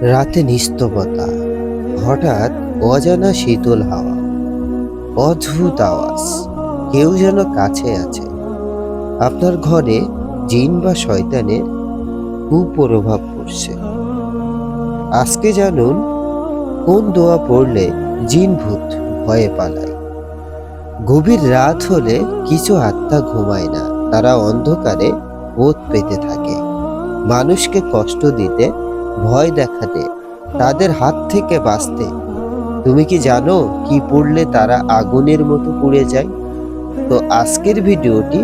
রাতে নিস্তবতা হঠাৎ অজানা শীতল হাওয়া, অদ্ভুত আওয়াজ, কেউ যেন কাছে আছে। আপনার ঘরে জিন বা শয়তানের কুপ্রভাব পড়ছে। আজকে জানুন, কোন দোয়া পড়লে জিন ভূত ভয়ে পালায়? গভীর রাত হলে কিছু আত্মা ঘুমায় না, তারা অন্ধকারে ওত পেতে থাকে। মানুষকে কষ্ট দিতে ভয় দেখাতে, তাদের হাত থেকে বাঁচতে। তুমি কি জানো কি পড়লে তারা আগুনের মতো পুড়ে যায়? তো আজকের ভিডিওটি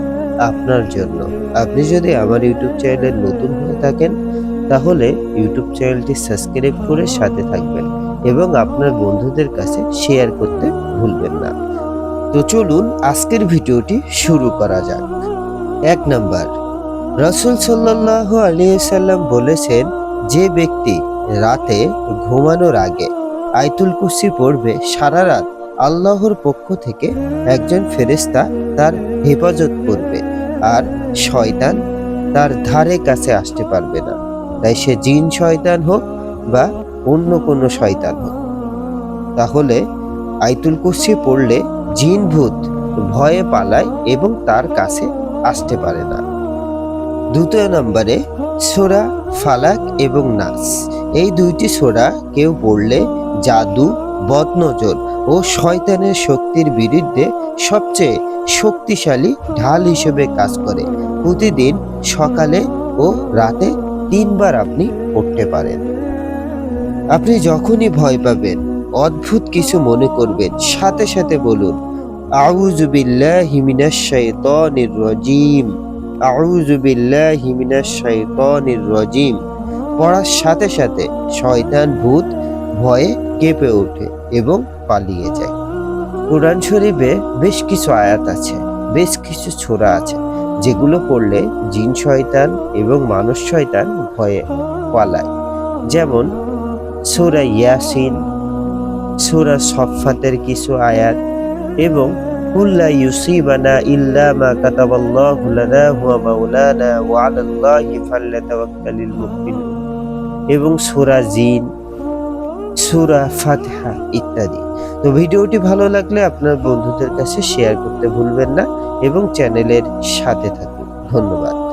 আপনার জন্য। আপনি যদি আমার ইউটিউব চ্যানেলে নতুন হয়ে থাকেন, তাহলে ইউটিউব চ্যানেলটি সাবস্ক্রাইব করে সাথে থাকবেন এবং আপনার বন্ধুদের কাছে শেয়ার করতে ভুলবেন না। তো চলুন আজকের ভিডিওটি শুরু করা যাক। এক নাম্বার, রসুল সাল্লাহ আলিয়াল্লাম বলেছেন যে ব্যক্তি রাতে ঘুমানোর আগে আইতুল কুসি পড়বে সারা রাত আল্লাহর পক্ষ থেকে একজন ফেরেস্তা তার হেফাজত করবে আর শয়তান তার ধারে কাছে আসতে পারবে না। তাই সে জিন শয়তান হোক বা অন্য কোনো শয়তান হোক। তাহলে আইতুল কুসি পড়লে জিন ভূত ভয়ে পালায় এবং তার কাছে আসতে পারে না। দ্বিতীয় নম্বরে সোরা, ফালাক এবং নাস। এই দুইটি সোরা কেউ পড়লে জাদু, বদনজর ও শয়তানের শক্তির বিরুদ্ধে সবচেয়ে শক্তিশালী ঢাল হিসেবে কাজ করে। প্রতিদিন সকালে ও রাতে তিনবার আপনি পড়তে পারেন। আপনি যখনই ভয় পাবেন, অদ্ভুত কিছু মনে করবেন। সাথে সাথে বলুন, আউযু বিল্লাহি মিনাশ শাইতানির রাজিম। আউযু বিল্লাহি মিনাশ শাইতানির রাজিম। পড়ার সাথে সাথে শয়তান ভূত ভয়ে কেঁপে ওঠে এবং পালিয়ে যায়। কোরআন শরীফে বেশ কিছু আয়াত আছে, বেশ কিছু ছোরা আছে, যেগুলো পড়লে জিন শয়তান এবং মানুষ শয়তান ভয়ে পালায়। যেমন সূরা ইয়াসিন, সূরা সফাতের কিছু আয়াত এবং কুল্লা ইউসিবানা ইল্লা মা কাতাবাল্লাহু লানা, হুয়া মাওলানা, ওয়া আলাল্লাহি ফাল্যাতাওয়াক্কালিল মুমিনুন। এবং সূরা জিন, সূরা ফাতিহা ইত্যাদি। তো ভিডিওটি ভালো লাগলে আপনার বন্ধুদের কাছে শেয়ার করতে ভুলবেন না এবং চ্যানেলের সাথে থাকুন। ধন্যবাদ।